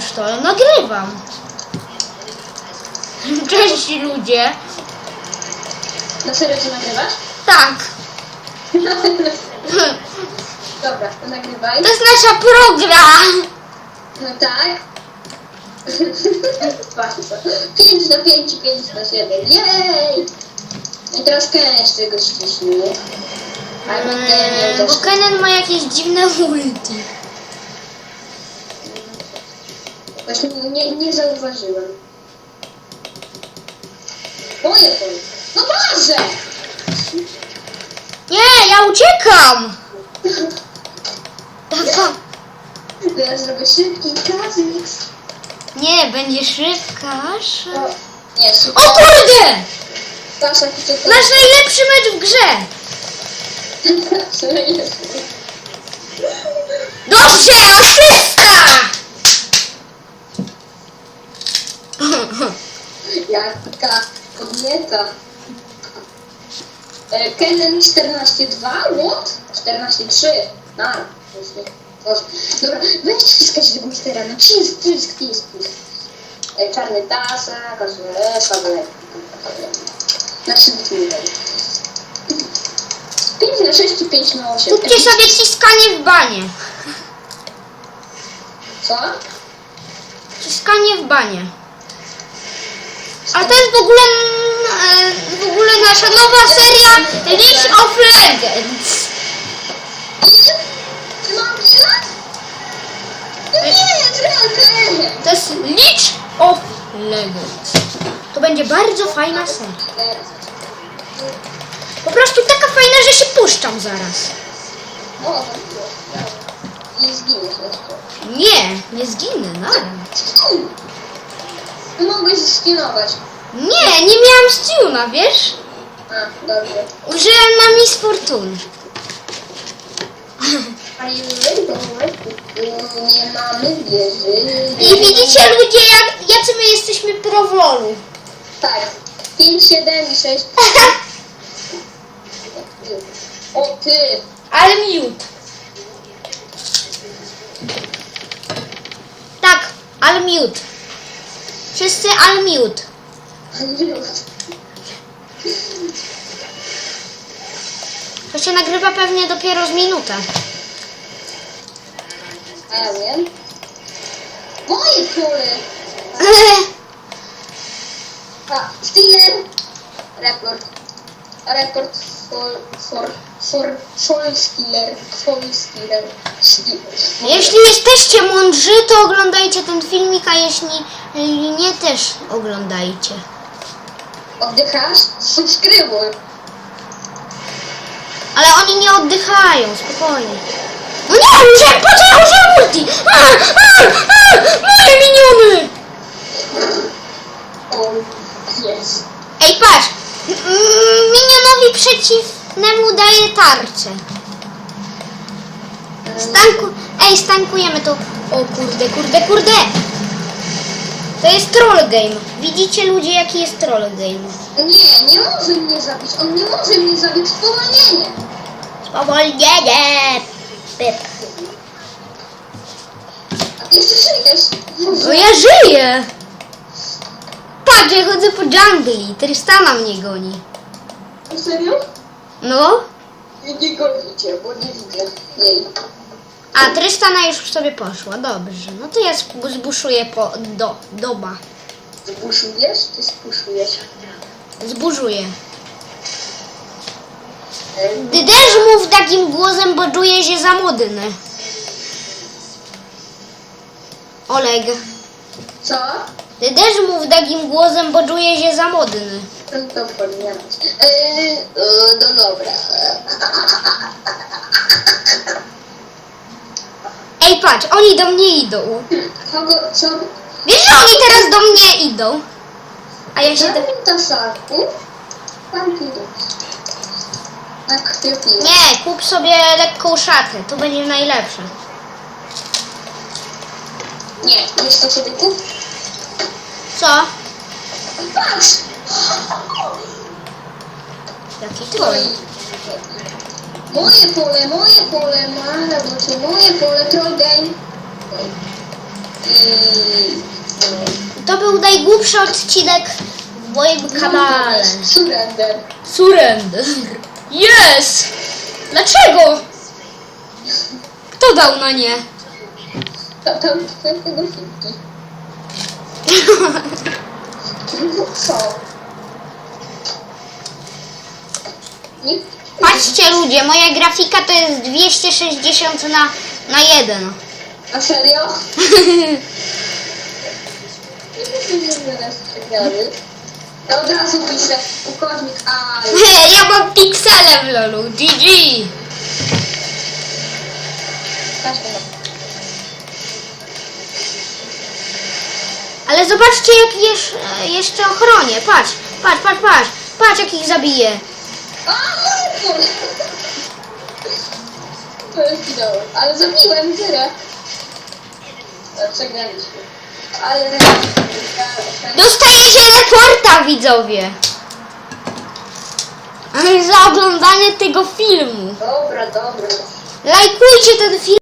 już to, nagrywam. Cześć ludzie. Na serio to nagrywasz? Tak. Dobra, to nagrywaj. To jest nasza progra. No tak. Patrz co. 5 na 5 i 5 na 7. Jej! I teraz Ken jeszcze go ściśnij. Albo Ken Eee, też. bo Kenan ma jakieś dziwne ulti. Właśnie nie, nie zauważyłem. Moje pole. No Boże! Nie, ja uciekam. Taka. To ja zrobię szybki kazik. Nie, będzie szybka. sz- O, nie, O szybko. kurde! Co to Nasz najlepszy mecz w grze. Dobrze, Jaka kobieta. E, Kennen 14.2, what? 14.3. Na. Boże. Dobra, weź wciskać tego mistera, no pisk, pisk. E, Czarny tasa, kozule, szablek. Na szybkim 5 na 6 i 5 na 8. Kupcie sobie ciskanie w banie. Co? Ciskanie w banie. A to jest w ogóle, e, w ogóle nasza nowa seria League of Legends. To jest League of Legends. To będzie bardzo fajna seria. Po prostu taka fajna, że się puszczam zaraz. Nie. Nie, zginę, no. No mogłeś skinować. Nie, nie miałam Stuna, wiesz? A, dobrze. Użyłem na Miss Fortune. A jeżeli nie mamy wieży... I widzicie ludzie, jak, jacy my jesteśmy pro w lolu. Tak. 5, 7 i 6. O ty! Ale miód. Tak, ale miód. Wszyscy miód. To się nagrywa pewnie dopiero z minutę. A ja wiem. Moje pole! A, Stealer! Rekord. Rekord for, for, for, for skiller. For skiller. Jeśli jesteście mądrzy, to oglądajcie ten filmik, a jeśli nie, też oglądajcie. Oddychasz? Subskrybuj. Ale oni nie oddychają, spokojnie. No nie, użyłem, poczekaj, użyłem multi! A, a, a, moje miniony! O, jest. Ej, patrz! M- m- Przeciwnemu daje tarczę. Stanku... Ej, stankujemy to. O kurde, kurde, kurde! To jest troll game. Widzicie ludzie, jaki jest troll game? Nie, nie może mnie zabić. On nie może mnie zabić. Spowolnienie. Spowolnienie! Pyp. Jeszcze żyjesz. No ja żyję! Patrz, ja chodzę po dżungli. Tristana mnie goni. Serio? No? Nie, nie gonicie, bo nie widzę jej. A, Tristana już sobie poszła. Dobrze. No to ja sp- zbuszuję po... do... doba. Zbuszujesz czy spuszujesz? Zburzuję. Ty też mów takim głosem, bo czuję się za modny. Oleg. Co? Ty też mów takim głosem, bo czuję się za modny. No to podmieniać. Eee, e, no dobra. Ej, patrz, oni do mnie idą. Kogo, co? Wiesz, że oni teraz do mnie idą? A ja się... Do... Tasaku? Pan piwo. Tak, ty. Nie, kup sobie lekką szatę. To będzie najlepsze. Nie, to sobie kup? Co? Patrz! Jaki troll. Moje pole, moje pole, ma robocie, moje pole, troll game. I... To był najgłupszy odcinek w moim kanale. Surrender. Surrender. Yes! Dlaczego? Kto dał na nie? Tam, tam, tam tego filmki. Co? Patrzcie ludzie, moja grafika to jest 260 na, na 1. A serio? Ja od razu piszę ukośnik A. ja mam piksele w lolu, GG. Ale zobaczcie jak jesz, jeszcze ochronię, patrz, patrz, patrz, patrz, patrz jak ich! To jest wideo. Ale zabiłem tyle. E, Przegraliśmy. Ale... Dostaję się reporta widzowie. Za oglądanie tego filmu. Dobra, dobra. Lajkujcie ten film.